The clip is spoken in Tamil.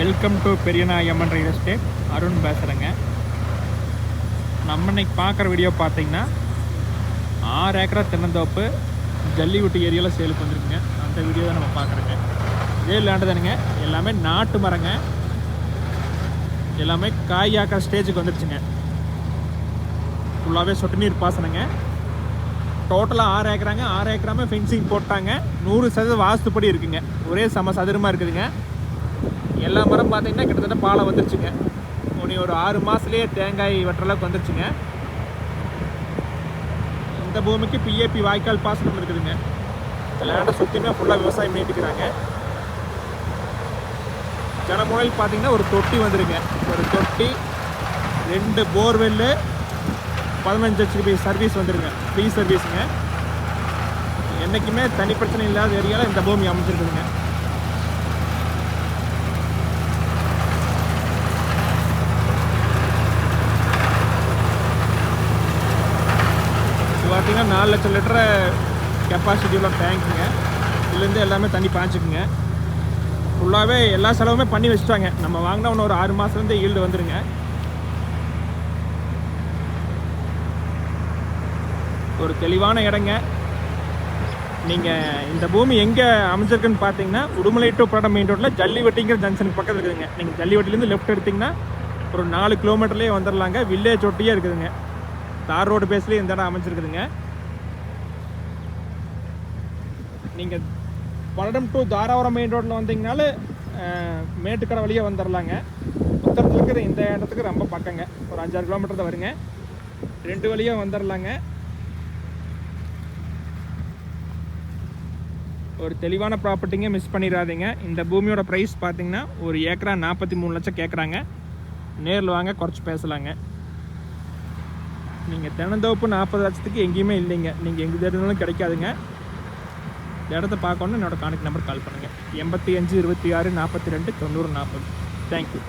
Welcome to Periyanayamman real estate. Arun பேசுகிறேங்க நம்ம இன்னைக்கு பார்க்குற வீடியோ பார்த்தீங்கன்னா ஆறு ஏக்கரா தென்னந்தோப்பு ஜல்லிகுட்டு ஏரியாவில் சேலுக்கு வந்திருக்குங்க. அந்த வீடியோ தான் நம்ம பார்க்குறோங்க. இதே லேண்டு தானுங்க. எல்லாமே நாட்டு மரங்க. எல்லாமே காய் ஆக்கிற ஸ்டேஜுக்கு வந்துருச்சுங்க. ஃபுல்லாகவே சொட்டு நீர் பாசனங்க. டோட்டலாக ஆறு ஏக்கராங்க. ஆறு ஏக்கராமே ஃபென்சிங் போட்டாங்க. நூறு சதவீத வாஸ்துப்படி இருக்குங்க. ஒரே சம சதுரமாக இருக்குதுங்க. எல்லா மரம் பார்த்தீங்கன்னா கிட்டத்தட்ட பாலை வந்துருச்சுங்க. இனி ஒரு ஆறு மாதத்துலேயே தேங்காய் வெட்டுற அளவுக்கு வந்துருச்சுங்க. இந்த பூமிக்கு பிஏபி வாய்க்கால் பாசனம் இருக்குதுங்க. லேண்டை சுற்றியுமே ஃபுல்லாக விவசாயம் பண்ணிட்டுருக்குறாங்க. ஜனமுறையில் பார்த்தீங்கன்னா ஒரு தொட்டி வந்துருங்க. ஒரு தொட்டி ரெண்டு போர்வெல்லு பதினஞ்சு ஹெச்பி சர்வீஸ் வந்துருங்க. ஃப்ரீ சர்வீஸுங்க என்றைக்குமே தனி பிரச்சனை இல்லாத ஏரியாவில் இந்த பூமி அமைச்சிருக்குதுங்க இது பார்த்தீங்கன்னா நாலு லட்சம் லிட்டரை கெப்பாசிட்டி உள்ள டேங்க்குங்க இதுலேருந்து எல்லாமே தண்ணி பாய்ச்சிக்குங்க ஃபுல்லாகவே எல்லா செலவுமே பண்ணி வச்சுட்டாங்க. நம்ம வாங்கினா ஒன்று ஒரு ஆறு மாதத்துலேருந்து ஈல்டு வந்துடுங்க ஒரு தெளிவான இடங்க நீங்கள் இந்த பூமி எங்கே அமைஞ்சிருக்குன்னு பார்த்தீங்கன்னா உடுமலை டு படம் மெயின் ரோட்டில் ஜல்லிவட்டிங்கிற ஜங்ஷனுக்கு பக்கத்தில் இருக்குதுங்க. நீங்கள் ஜல்லிவட்டிலேருந்து லெஃப்ட் எடுத்திங்கன்னா ஒரு நாலு கிலோமீட்டர்லேயே வந்துடலாங்க வில்லேஜ் ஒட்டியே இருக்குதுங்க. தார் ரோடு பேஸ்லேயும் இந்த இடம் அமைஞ்சிருக்குதுங்க. நீங்கள் பல்லடம் டு தாராபுரம் மெயின் ரோட்டில் வந்தீங்கனாலே அஹ், மேட்டுக்கடை வழியே வந்துடலாங்க உத்தரத்தில் இருக்கிற இந்த இடத்துக்கு ரொம்ப பக்கங்க. ஒரு அஞ்சாறு கிலோமீட்டர் தான் வருங்க. ரெண்டு வழியாக வந்துடலாங்க ஒரு தெளிவான ப்ராப்பர்ட்டிங்க மிஸ் பண்ணிடாதீங்க. இந்த பூமியோட ப்ரைஸ் பார்த்தீங்கன்னா ஒரு ஏக்கரா நாற்பத்தி மூணு லட்சம் கேட்குறாங்க நேரில் வாங்க குறைச்சி பேசலாங்க. நீங்கள் தினந்தோப்பு நாற்பது லட்சத்துக்கு எங்கேயுமே இல்லைங்க. நீங்கள் எங்கே தேடினாலும் கிடைக்காதுங்க. இடத்த பார்க்கணுன்னு என்னோடய கான்டாக்ட் நம்பர் கால் பண்ணுங்கள் எண்பத்தி அஞ்சு இருபத்தி ஆறு நாற்பத்தி ரெண்டு தொண்ணூறு நாற்பது. தேங்க்யூ